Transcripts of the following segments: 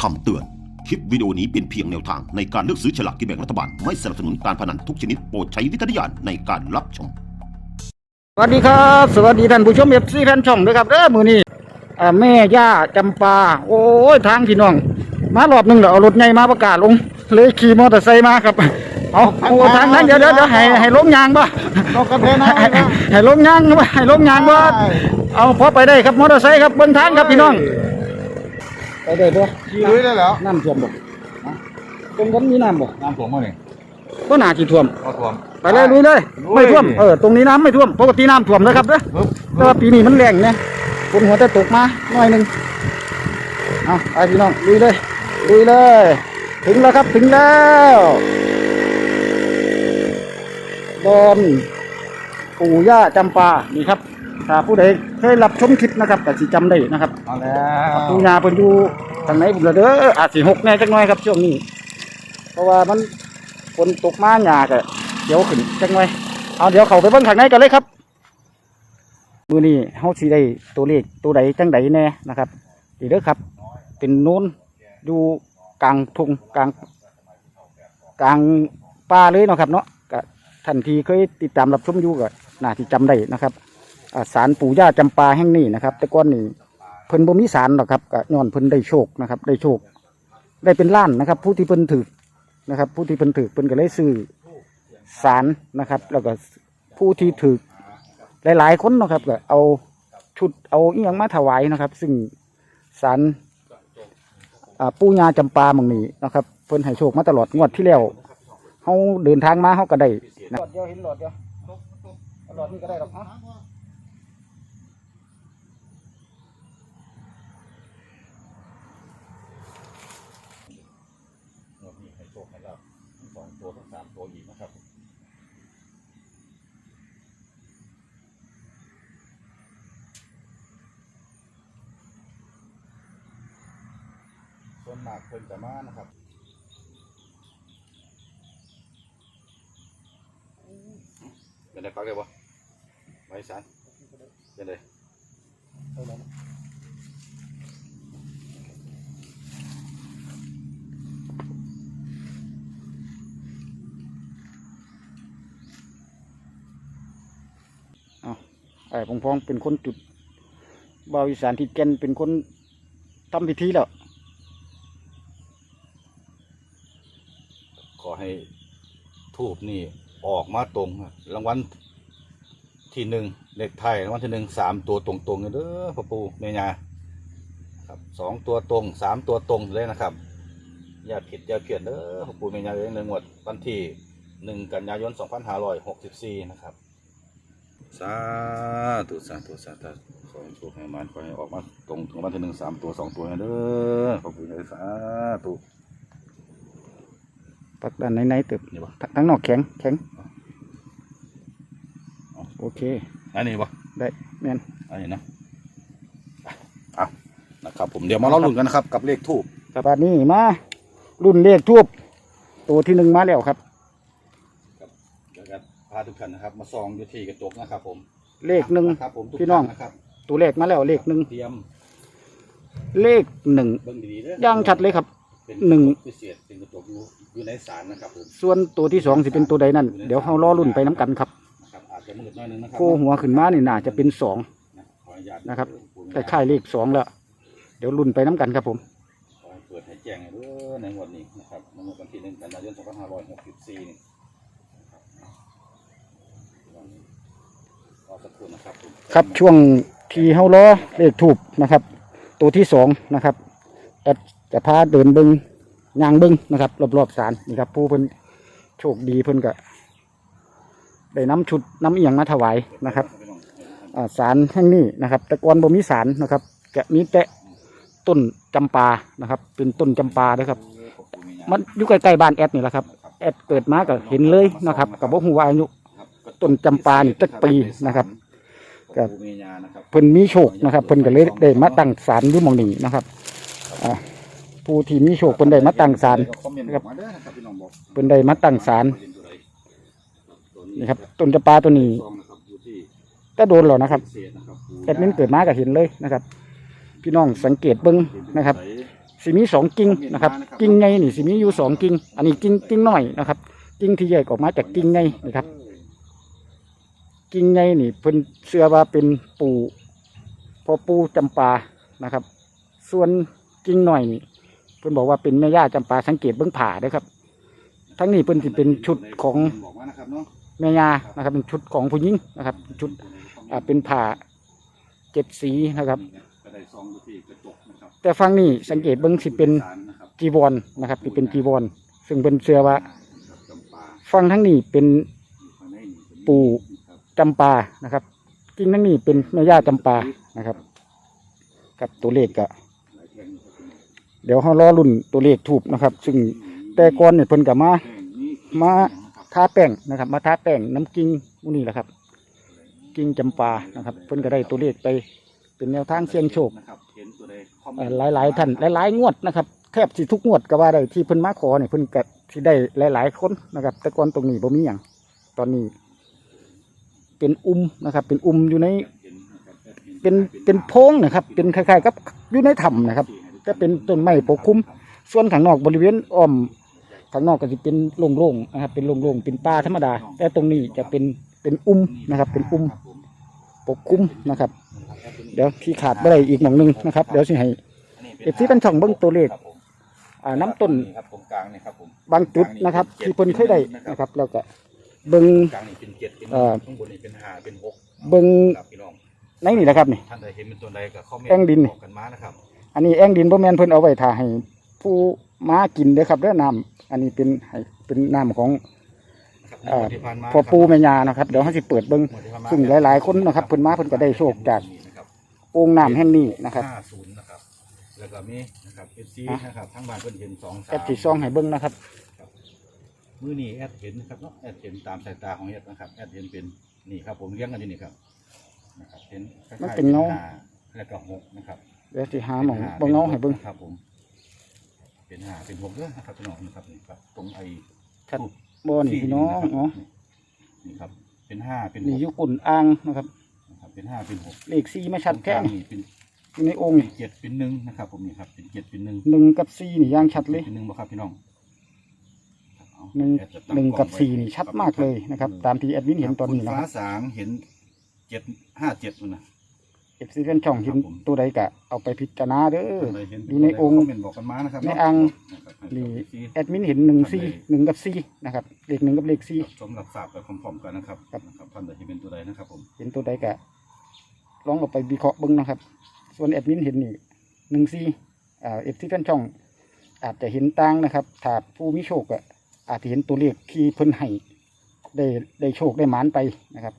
คำเตือน คลิปวิดีโอนี้เป็นเพียงแนวทางในการเลือกซื้อฉลากกินแบ่งรัฐบาล ไม่สนับสนุนการพนันทุกชนิดโปรดใช้วิจารณญาณในการรับชม สวัสดีครับ สวัสดีท่านผู้ชมเอฟซีแฟนช่องด้วยครับเด้อมือนี้อ่าแม่ย่าจำปา โอ้ยทางพี่น้อง มารอบหนึงเดี๋ยวเอารถใหญ่มาประกาศลง เลยขี่มอเตอร์ไซค์มาครับ เอาเอาทางนั้นเดี๋ยวเดี๋ยวเดี๋ยวให้ให้ลงยางบ่ตกกระเทนนะให้ให้ให้ลงยางบ่ให้ลงยางบ่เอาพอไปได้ครับมอเตอร์ไซค์ครับเบิ้งทางครับพี่น้อง ไปได้บ่ขี่ลุยได้แล้วน้ำท่วมบ่ตรงนั้นมีน้ำบ่ น้ำท่วมมาเนี่ยก็น่าสิท่วมก็ท่วม ไปเลยลุยเลยลุยไม่ท่วม เออ ตรงนี้น้ำไม่ท่วม ปกติน้ำท่วมนะครับเด้อปึ๊บแต่ว่าปีนี้มันแรงเนี่ยฝนหัวแต่ตกมาหน่อยหนึ่งเอาไปพี่น้องลุยเลยลุยเลย ถึงแล้วครับ ถึงแล้วบอนปู่ย่าจำปานี่ครับถ้าผู้ใดเคยรับชมคลิปนะครับแต่สิจำได้นะครับเอาแล้วปู่ย่าเพิ่นอยู่ ทางไหนผมเด้ออาจสิหกแน่จักหน่อยครับช่วงนี้ เพราะว่ามันฝนตกมาหยาก็เดี๋ยวขึ้นจักหน่อยเอาเดี๋ยวเขาไปเบิ่งข้างในกันเลยครับ มือนี้เฮาสิได้ตัวเลขตัวใดจังใดแน่นะครับดีเด้อครับ เป็นนูนอยู่กลางทุ่งกลางกลางป่าเลยเนาะครับเนาะก็ท่านที่เคยติดตามรับชมอยู่ก็น่าที่จำได้นะครับอ่าศาลปู่ย่าจำปาแห่งนี้นะครับ แต่ก่อนนี้ เพิ่นบ่มีศาลหรอกครับก็ย้อนเพิ่นได้โชคนะครับ ได้โชค ได้เป็นล้านนะครับ ผู้ที่เพิ่นถือนะครับ ผู้ที่เพิ่นถือเพิ่นก็เลยซื้อศาลนะครับ แล้วก็ผู้ที่ถือหลาย ๆ คนนะครับก็เอาชุดเอาอีหยังมาถวายนะครับ ซึ่งสารปู่ย่าจำปาหมองนี้นะครับ เพิ่นให้โชคมาตลอดงวดที่แล้วเฮาเดินทางมาเฮาก็ได้หลอดเดียวเห็นหลอดเดียวหลอดนี้ก็ได้หรอกฮะ นี่ให้โชคให้เราสองตัวทั้งสามตัวอีกนะครับส่วน มากเพิ่นจะมานะครับเป็นไรปักได้ปะไว้สันเป็นไรไอ้พงพองเป็นคนจุดบาวอีสานที่แก่นเป็นคนทำพิธีแล้ว ขอให้ บนี่ออกมาตรงรางวัลที่หนึ่งเลขไทยรางวัลที่หนึ่งสามตัวตรงๆเลยเด้อพ่อปู่แม่ยาครับสองตัวตรงสามตัวตรงเลยนะครับ อย่าผิดอย่าเพี้ยนเด้อพ่อปู่แม่ยาเองในงวดวันที่หนึ่งกันยายนสองพันห้าร้อยหกสิบสี่นะครับสาธุสาธุสาธุขอให้โชคให้มันขอให้ออกมาตรงถึงวันที่หนึ่งสามตัวสองตัวเด้อพ่อปู่แม่ยาสาธุ ปักด้านในๆเติบนี่ปะททั้งนอกแข็งแข็งอ๋อโอเค อันนี้ปะได้แม่นอันนี้นะเอานะครับผมเดี๋ยวมาเล่าลุ่นกันนะครับ กับเลขทูบครับอันนี้มารุ่นเลขทูบตัวที่หนึ่งมาแล้วครับเดี๋ยวจะพาทุกท่านนะครับ มาซองอยู่ที่กระจกนะครับ ผม เลขหนึ่งครับผมทุกพี่น้องท่านะครับ ตัวเลขมาแล้วเลขหนึ่งเตรียม เลขหนึ่งเบิ่งดีๆเด้ออย่างชัดเลยครับเป็น หนึ่งพิเศษเป็นกระจกอยู่อยู่ในศาลนะครับผมส่วนตัวที่สองสิเป็นตัวใดนั่นเดี๋ยวเรารอรุ่นไปน้กันครับนะครับอาจจะมืดหน้อยนึงนะครัโคหัวขึ้นมานี่น่าจะเป็นสองนะขออนุญาตนะครับผมคล้ายๆเลขสองแล้ว เดี๋ยวรุ่นไปน้กันครับผมขอให้เปิดให้แจ้งให้เด้อในงวดนี้นะครับในงวดวันที่หนึ่งกันยายนสองพันห้าร้อยหกสิบสี่นี่นะครับรอสักครู่นะครับผมครับช่วงที่เฮารอเลขถูกนะครับ ตัวที่สองนะครับแอด จะพาเดินบิงยางบิงนะครับรอบๆศาลนี่ครับผู้เพิ่นโชคดีเพิ่นก็ได้น้ำชุดน้ำเอียงมาถวายนะครับอ่าศาลแห่งนี้นะครับ แต่ก่อนบ่มีศาลนะครับก็มีแต่ต้นจำปานะครับ เป็นต้นจำปาเด้อครับ มันอยู่ใกล้ๆบ้านแอดนี่แหละครับแอดเกิดมาก็เห็นเลยนะครับกับบ่ฮูวาอายุต้นจำปานี่จักปีนะครับกับเพิ่นมีโชคนะครับเพิ่นก็เลยได้มาตั้งศาลอยู่มองนี้นะครับอ่า ผู้ที่มีโชคเพิ่นได้มาตั้งศาลนะครับมาเด้อนะครับพี่น้องบอกเพิ่นได้มาตั้งศาลนี่ครับต้นจำปาตัวนี้ซองนะครับอยู่ที่ก็โดนแล้วนะครับเศษนะครับแอดมินเกิดมาก็เห็นเลยนะครับ พี่น้องสังเกตเบิ่งนะครับใสิมีสองกิ่งนะครับ กิ่งไงนี่สิมีอยู่สองกิ่งอันนี้กิ่งกิ่งน้อยนะครับ กิ่งที่แยกออกมาจากกิ่งไงนะครับ กิ่งไงนี่เพิ่นเชื่อว่าเป็นปู่พ่อปู่จำปานะครับ ส่วนกิ่งน้อยนี่ เพิ่นบอกว่าเป็นแม่ย่าจำปาสังเกตเบื้องผ่าด้อครับ ทั้งนี้เพิ่นสิเป็นชุดของแม่ยานะครับ เป็นชุดของผู้หญิงนะครับ ชุดอ่าเป็นผ้าเจ็ดสีนะครับแต่ฟังนี่สังเกตเบิ่งสิเป็นสารนะครับจีวรนะครับที่เป็นจีวรซึ่งเป็นเชื่อว่าฟังทั้งนี้เป็นปู่จำปานะครับ จริงทั้งนี้เป็นแม่ย่าจำปานะครับ กับตัวเลขก็ หลายแท่งนะครับ เดี๋ยวเขารอรุ่นตัวเลขถูกนะครับ ซึ่งแต่ก่อนเนี่ยเพิ่นกับมามาทาแป้งนะครับ มาทาแป้งน้ำกิ้งพวกนี้แหละครับ กิ้งจำปานะครับ เพิ่นก็ได้ตัวเลขไปเป็นแนวทางเสี่ยงโชคนะครับห็นตัวใดคอมเมเอ่นหลายท่านหลายๆงวดนะครับแทบสิทุกงวดก็ว่าได้ที่เพิ่นมาขอเนี่ยเพิ่นก็สิได้หลายๆคนนะครับ แต่ก่อนตรงนี้บ่มีหยังตอนนี้ เป็นอุ้มนะครับ เป็นอุ้มอยู่ใน เป็นเป็นโพงนะครับ เป็นคล้ายๆกับอยู่ในถ้ำนะครับ แต่เป็นต้นไม้ปกคลุม ส่วนข้างนอกบริเวณอ้อมข้างนอกก็จะเป็นโล่งๆนะครับเป็นโล่งๆเป็นป่าธรรมดา แต่ตรงนี้จะเป็นเป็นอุ้มนะครับ เป็นอุ้มปกคลุมนะครับ เดี๋ยวที่ขาดไปได้อีกหน่องหนึงนะครับ เดี๋ยวสิให้เอฟซีเป็นช่องเบิ่งตัวเลขอ่าน้ำต้นครับตรงกลางนี่ครับผมบางจุดนะครับ ที่เพิ่นเคยได้นะครับ แล้วก็เบิ่งกลางนี่เป็นเจ็ดเป็นเอ่อข้างบนนี่เป็นห้าเป็นหกเบิ่งครับพี่น้องในนี่แหละครับนี่ท่านใดเห็นเป็นตัวใดก็คอมเมนแป้งดินต์นี่บ อกกันมานะครับอันนี้แองดินบ่แม่นเพิ่นเอาไว้ท่าให้ผู้มากินเด้อครับเด้อน้ำอันนี้เป็นให้เป็นน้ำของนะครับเอ่อในวันที่ผ่านมาพ่อปู่แม่ย่านะครับเดี๋ยวเฮาสิเปิดเบิ่งงวดที่ผ่านมาซึ่งหลายๆคนนะครับเพิ่นมาเพิ่นก็ได้โชคจากนะครับโอ่งน้ำแห่งนี้นะครับ ห้าศูนย์นะครับ แล้วก็มีนะครับเอฟซีอะ นะครับทั้งบ้านเพิ่นเห็นสองสามแอดสิซ่องให้เบิ่งนะครับ มือนี่แอดเห็นนะครับเนาะแอดเห็นตามสายตาของแอดนะครับแอดเห็นเป็นนี่ครับผมเลี้ยงกันอยู่นี่ครับนะครับเห็นคล้ายๆมันเป็นเงาห้แล้วก็หกนะครับ เดี๋ยวสิหาหม่องเบิ่งเงาให้เบิ่งครับผม เป็นห้าเป็นหกเด้อนะครับพี่น้องนะครับนี่ครับ ตรงไอ้ชัดทูบบ่นี่พี่น้องอ๋อนี่ครับ เป็นห้าเป็นหนี่กอยู่อุ่นอ่างนะครับนะครับเป็นห้าเป็นหกเลข4มาชัดแท้ตรงกลางนี่นี่เป็นอยู่ในโอ่งเป็นี่นเจ็ดเป็นหนึ่งนะครับ ผมนี่ครับเป็นเจ็ดเป็นหนึ่งหนึ่งกับ4นี่อย่างชัดเลยเป็นหนึ่งบ่ครับพี่น้องเอาหนึ่งแอดจะตั้หนึ่งล้อกับไว้สี่นี่ชัดมากเลยนะครับ ตามที่แอดมินเห็นตอนนี้คุณนะคฟ้ารับสางเห็นเจ็ดห้าเจ็ดนะ เอฟซีเป็นช่องเห็นครับผมตัวใดกะเอาไปพิจารณาเด้อเลยเห็นอยู่ในองค์คอมเมนต์บอกกันมานะครับในอ่างนะครับนี่ให้แอดมินเห็นหนึ่งสี่หนึ่งกับสี่นะครับเลขหนึ่งกับเลขสี่สมรับทราบไปพร้อมๆกันนะครับครับ นะครับท่านใดที่เป็นตัวใดนะครับผมเห็นตัวใดกะลองเอาไปวิเคราะห์เบิ้งนะครับ ส่วนแอดมินเห็นนี่หนึ่งสี่อ่าเอฟซีเป็นช่อง อาจจะเห็นต่างนะครับ ถ้าผู้มีโชคอะอาจจะเห็นตัวเลขที่เพิ่นให้ได้ได้โชคได้หมานไปนะครับ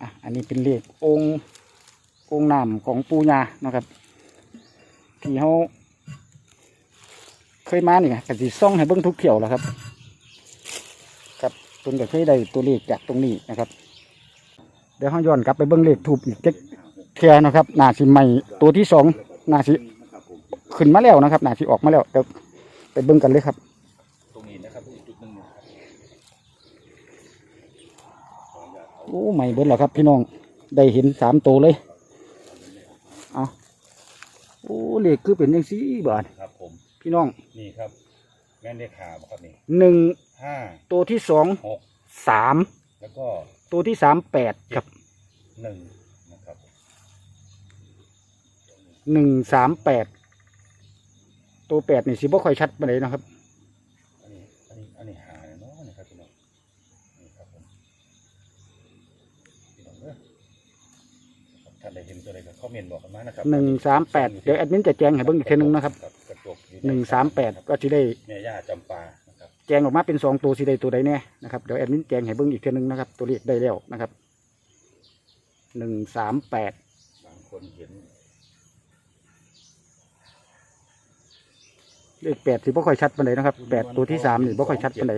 อะอันนี้เป็นเลของค์ องค์น้ำของปูญานะครับ ที่เขาเคยมานี่ไงกสิซ่องให้เบิ้งทุกเที่ยวแล้วครับ ครับเพิ่นก็เคยได้ตัวเลขจากตรงนี้นะครับ เดี๋ยวเขาย้อนกลับไปเบิ้งเลขถูกอีกเจ๊กเทียนะครับนาสิใหม่ตัวที่สองนาสิขึ้นมาแล้วนะครับนาสิออกมาแล้วเดี๋ยวไปเบิ้งกันเลยครับตรงนี้นะครับอีกจุดหนึ่งโอ้ใหม่เบิ้งแล้วครับ พี่น้องได้เห็นสามตัวเลย โอ้เลขคือเป็นยังสี่บาทครับผม พี่น้องนี่ครับ แม่นเลขหาบ่ครับนี่หนึ่งห้าตัวที่สองหกสามแล้วก็ตัวที่สามแปดครับหนึ่งนะครับหนึ่งสามแปดตัวแปดนี่สิบ่ค่อยชัดไปเลยนะครับ อันนี้อันนี้อันนี้หาเนาะนี่ครับพี่น้องนี่ครับผมพี่น้องเด้อนะครับท่านใดเห็นตัวใดก็ค อมเมนต์บอกกันมานะครับหนึ่งสามแปดเดี๋ยวแอดมินจะแจ้งให้เบิ้งอีกเทอนึงนะครับกระจกอยู่หนึ่งสามแปดก็จะได้แม่ย่าจำปานะครับแจ้งออกมาเป็นสองตัวสีใดตัวใดแน่นะครับเดี๋ยวแอดมินแจ้งให้เบิ้งอีกเทอนึงนะครับตัวเลขได้แล้วนะครับหนึ่งสามแปดบางคนเห็นเลขแปดสิบ่ค่อยชัดปานใดนะครับแปดตัวที่สามนี่บ่ค่อยชัดปานใด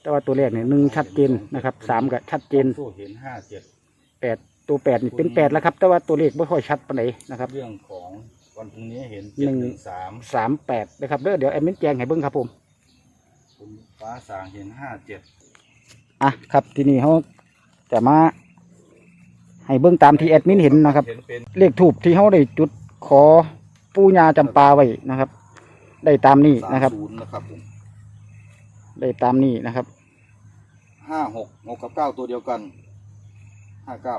แต่ว่าตัวแรกเนี่ยหนึ่งชัดเจนนะครับสามก็ชัดเจนสู้เห็นห้าเจ็ดแปด ตัวแปดนี่เป็นแปดแล้วครับ แต่ว่าตัวเลขไม่ค่อยชัดปานใดนะครับ เรื่องของวันพรุ่งนี้เห็นหนึ่เจ็ดงหนึ่ง สามสามแปดนะครับเด้อเดี๋ยวแอดมินแจ้งให้เบิ้งครับผม คุณฟ้าสางเห็นห้าเจ็ดอะครับทีนี้เขาจะมาให้เบิ้งตามที่แอดมินเห็นนะครับ เห็นเป็นเลขถูกที่เขาได้จุดขอปูญาจำปาไว้นะครับ ได้ตามนี้นะครับสามศูนย์นะครับผมได้ตามนี้นะครับ ห้าหกหกกับเก้าตัวเดียวกันห้าเก้า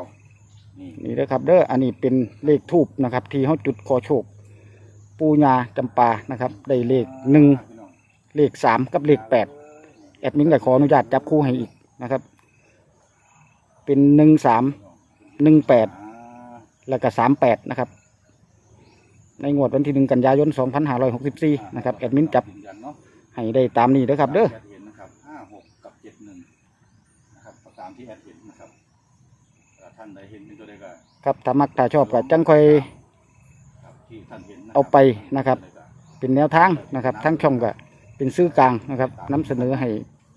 นี่นี่นะครับเด้ออันนี้เป็นเลขทูบนะครับ ที่เขาจุดขอโชค ปูญาจำปานะครับ ได้เลขหนึ่งพี่น้องเลขสามกับเลขแปดแอดมินก็ขออนุญาตจับคู่ให้อีกนะครับ เป็นหนึ่งสามหนึ่งแปดอ่าแล้วก็สามแปดนะครับ ในงวดวันที่หนึ่งกันยายนสองพันห้าร้อยหกสิบสี่นะครับแอดมินจับยืนยันเนาะให้ได้ตามนี้เด้อครับ เด้อแอดเห็นนะครับห้าหกกับเจ็ดหนึ่งนะครับตามที่แอดเห็นนะครับเอ่อ ท่านใดเห็นเป็นตัวใดก็ครับถ้ามักถ้าชอบก็จังค่อยครับที่ท่านเห็นนะครับเอาไปนะครับ เป็นแนวทางนะครับทั้งช่องก็เป็นซื้อกลางนะครับนำเสนอให้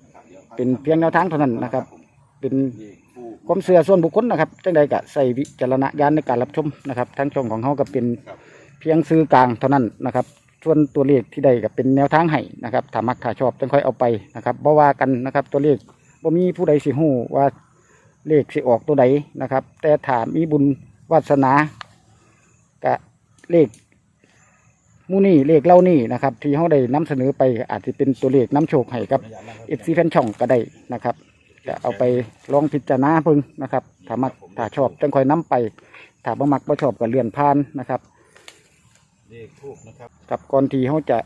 นะครับดี๋ยวเป็นเพียงแนวทางเท่านั้นนะครับผมเป็นเลขคู่ความเสื่อส่วนบุคคลนะครับจังใดก็ใส่วิจารณญาณในการรับชมนะครับทั้งช่องของเขาก็เป็น ครับ เพียงซื้อกลางเท่านั้นนะครับ ส่วนตัวเลขที่ได้ก็เป็นแนวทางให้นะครับถ้ามักถ้าชอบจังค่อยเอาไปนะครับบ่ว่ากันนะครับ ตัวเลขบ่มีผู้ใดสิฮู้ว่า เลขสิออกตัวใดนะครับ แต่ถ้ามีบุญวาสนาก็เลขหมู่นี่เลขเล่านี่นะครับ ที่เขาได้นำเสนอไปก็อาจจะเป็นตัวเลขน้ำโชคให้กับเอฟซีแฟนช่องก็ได้นะครับจะเอาไปลองพิจารณาเพิ่งนะครับถ้ามักถ้าชอบจังค่อยนํไปถ้าบ่มักบ่ชอบก็เลื่อนผ่านนะครับเลขทูบนะครับกับก่อนที่เขาจะ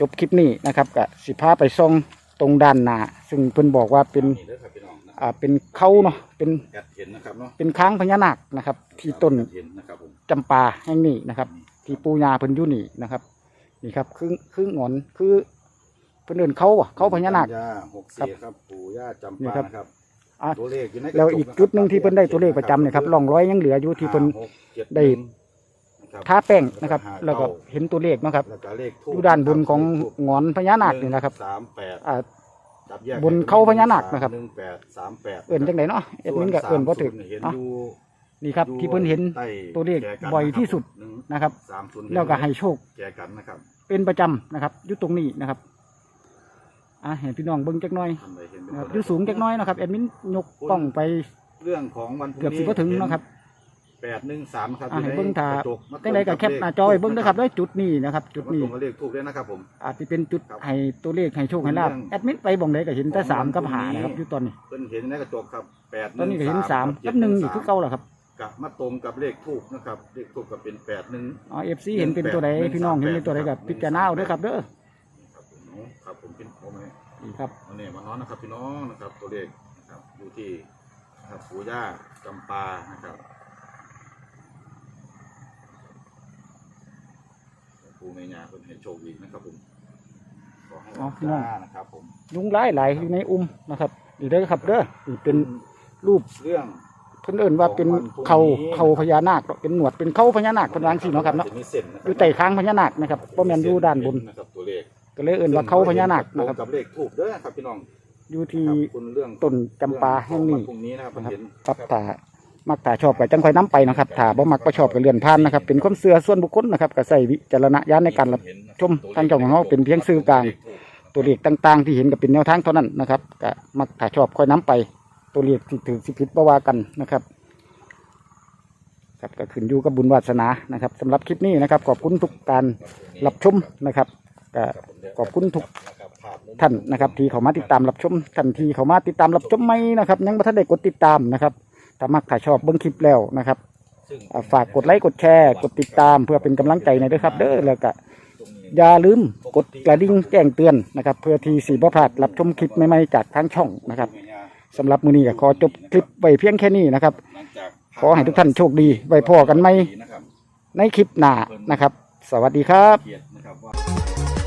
จบคลิปนี้นะครับก็สิพาไปซ่องตรงด้านหน้าซึ่งเพิ่นบอกว่าเป็นนี่เด้ อครับพี่น้องนะอ่าเป็นเขาเนาะเป็นแอดเห็นนะครับเนาะเป็นค้างพญานาคนะครับ ที่ต้นแอดเห็นนะครับผมจำปาแห่งนี้นะครับ ที่ปูญาเพิ่นอยู่นี่นะครับ นี่ครับคือคือหงอนคือเพิ่นเดินเขาอะเขาพญานาค ย่าหกสี่ครับปู่ย่าจำนี่ปาครับ นะครับอะตัวเลขอยู่ในระแล้วจอีกะครับจุดหนึ่งที่เพิ่นได้ตัวเลขประจำเนี่ยครับร่องรอยยังเหลืออยู่ที่เพิ่น ห้าหกเจ็ได้หนึ่งนะครับ ทาแป้งนะครับ แล้วก็เห็นตัวเลขเนาะครับแล้วก็เลขทูอยู่ด้านบนของหงอนพญานาคนี่นะครับ สามแปดอ่า จับแยกบนเขาพญานาคนะครับ หนึ่งแปดสามแปดเอิ่นจังไดเนาะเอ็ดมินก็เอิ่นบ่ถึกส่วน30เห็นเนาะอยู่นี่ครับ ที่เพิ่นเห็นใต้ตัวเลขแจกันบ่อยที่สุดหนึ่งนะครับ สามศูนย์แล้วก็ให้โชค แจกันนะครับเป็นประจำนะครับอยู่ตรงนี้นะครับอะเห็นพี่น้องเบิ่งจักหน่อยทำอะไรเห็นเป็นนะครับตัวอยู่สูงจักหน่อยนะครับแอดมินยกกล้องไปเรื่องของวันพรุ่งเกือบสินี้บ่ถึงเนาะครับ แปดหนึ่งสามครับอะให้ยู่ในเบิ่งถ้ากระจกมาจังไดก็แคปหน้าจอไว้เบิ่งนะครับด้วยจุดนี้นะครับ จุดนี้ มาตรงกับเลขทูบด้วยนะครับผม อาจจะเป็นจุดครับให้ตัวเลขให้โชคให้ลาบเรื่องแอดมินไปบ่งใดก็เห็นแต่ของสามกับวันพรุ่งหานี้นะครับอยู่ตอนนี้ เพิ่นเห็นในกระจกครับแปดตอนนี้ก็เห็นสามกับหนึ่งอีกคือเก่าแหละครับกับมาตรงกับเลขทูบนะครับเลขทูบกับเป็นแปดหนึ่งอ๋อเอฟซีเห็นเป็นตัวใดพี่น้องเห็นเป็นตัวใดกับพิจารณาเอาเด้อครับเด้อครับผมเนาะครับผมเป็นผมเองนี่ครับวันนี้มานอนนะครับพี่น้องนะครับตัวเลขนะครับอยู่ที่นะครับปู่ย่าจำปานะครับ ปู่เมียาเพิ่นเห็นโชคดีนะครับผมขอให้อ๋อพี่น้องจ้านะครับผมยุงหลายหลายอยู่ในอุ้มนะครับนี่เด้อครับเด้อนี่เป็นรูปเรื่อง เพิ่นเอิ้นว่าเป็นเขาเขาพญานาคเนาะเป็นหนวดเป็นเขาพญานาคเพิ่นวาจังซี่เนาะครับเนาะจมีเส้นนะคอรับยู่ใต้ค้างพญานาคนะครับบ่แม่นอยู่ด้านบน นะครับตัวเลขก็เลยเอิ้นว่าเขาพญานาคนะครับตงกับเลขทูบเด้อครับพี่น้องอยู่ที่ครับคุณเรื่องต้นจำปาแห่งนี้พรุ่งนี้นะครับนะครับเห็นครับถ้า มักถ้าชอบก็จังค่อยนํไปนะครับถ้าบ่มักบ่ชอบก็เลื่อนผ่านนะครับ เป็นความเชื่อส่วนบุคคลนะครับก็ใส่วิจารณญาณในการรับชมทางช่องของเราเป็นเพียงสื่อกลาง ตัวเลขต่างๆ ที่เห็นก็เป็นแนวทางเท่านั้นนะครับก็มักถ้าชอบค่อยนํไป ตัวเลขที่ถือสิผิดบ่ว่ากันนะครับครับก็ขึ้นอยู่กับบุญวาสนานะครับสำหรับคลิปนี้นะครับ ขอบคุณทุกการรับชมนะครับก็ขอบคุณทุกท่านนะครับ ที่เขามาติดตามรับชมท่านที่เขามาติดตามรับชมไหมนะครับยังไม่ทันได้กดติดตามนะครับ ถ้ามักถ้าชอบเบิ้งคลิปแล้วนะครับอ่าฝากกดไลค์กดแชร์กดติดตามเพื่อเป็นกำลังใจในอยด้วยครับ เด้อแล้วก็อย่าลืมกดกระดิ่งแจ้งเตือนนะครับ เพื่อที่สีบ่พลาดรับชมคลิปใหม่ๆจากทางช่องนะครับสำหรับมื้อนี้ก็ขอจบคลิปไว้เพียงแค่นี้นะครับ ขอให้ทุกท่านโชคดีไว้พอกันไหมนะครับในคลิปหน้านะครับ สวัสดีครับเกียรตินะครับว่า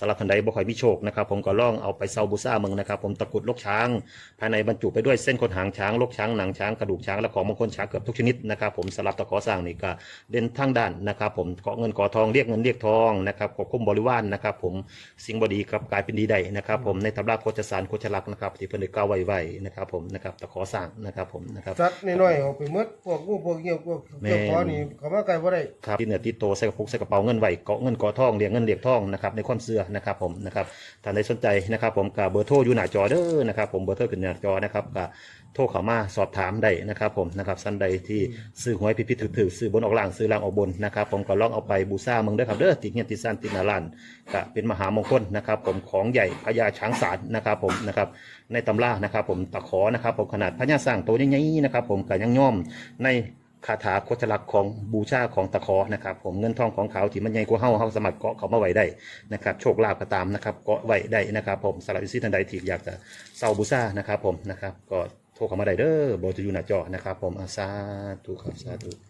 สำหรับท่านใดบ่ค่อยมีโชคนะครับผมก็ลองเอาไปเซาบูซ่าเมืองนะครับผมตะกรุดลกช้าง ภายในบรรจุไปด้วยเส้นขนหางช้างลกช้างหนังช้างกระดูกช้างและของมงคลช้างเกือบทุกชนิดนะครับผมสำหรับตะขอสร้างนี่ก็เด่นทั้งด้านนะครับผมเกาะเงินเกาะทองเรียกเงินเรียกทองนะครับควบคุมบริวารนะครับผมสิ่งบดีครับกลายเป็นดีได้นะครับผมในตำราโคจสารโคจลักษณ์นะครับที่เพิ่นได้กล่าวไว้ไว้นะครับผมนะครับตะขอสร้างนะครับผมนะครับสัตว์น้อยๆออกไปหมดพวกงูพวกเงี้ยวพวกแม่นเจ้าขอนี่เขามาไกลบ่ได้ครับที่เหนือที่โตใส่กระปุกใส่กระเป๋าเงินไว้เกาะเงินเกาะทองเรียงเงินเรียงทองนะครับในความเสื่อนะครับผมนะครับท่านใดสนใจนะครับผมกับเบอร์โทรอยู่หน้าจอเด้อนะครับผมเบอร์โทรขึ้นหน้าจอนะครับกับโทรเข้ามาสอบถามได้นะครับผมนะครับสันใดที่ซื้อหวยพิพิธถือซื้อบนออกล่างซื้อล่างออกบนนะครับผมก็ลองเอาไปบูชาเมืองเด้อครับเด้อติดเงี้ยติดสันติดหนาลานก็เป็นมหามงคลนะครับผมของใหญ่พญาช้างศาลนะครับผมนะครับในตำรานะครับผมตะขอนะครับผมขนาดพญาสร้างโตวใหญ่ๆนะครับผมก็ยังย่อมใน คาถาโคตรลักของบูชาของตะขอนะครับ ผมเงินทองของเขาที่มันใหญ่กว่าเฮาเฮาสมัครเกาะเขามาไว้ได้นะครับ โชคลาภก็ตามนะครับเกาะไว้ได้นะครับ ผมสำหรับอิสิทันใดที่อยากจะเซาบูชานะครับ ผมนะครับ ก็โทรเข้ามาได้เด้อเบอร์จะอยู่หน้าจอนะครับ ผมอาซาตุครับสาธุ